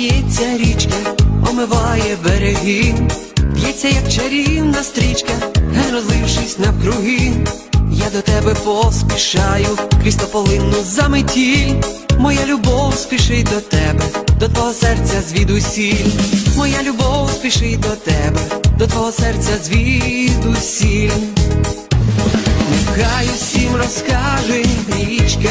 лється річка, омиває береги, б'ється, як чарівна стрічка, розлившись навкруги. Я до тебе поспішаю, крізь тополинну заметіль. Моя любов спішить до тебе, до твого серця звідусіль. Моя любов спішить до тебе, до твого серця звідусіль. Нехай усім розкаже річка,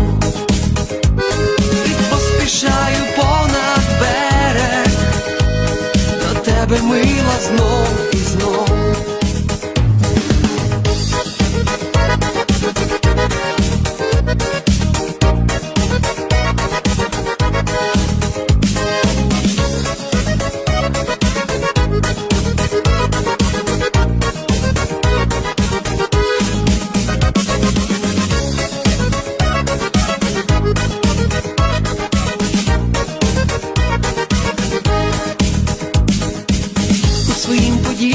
тебе мила знов і знов.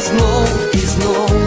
знов і знов.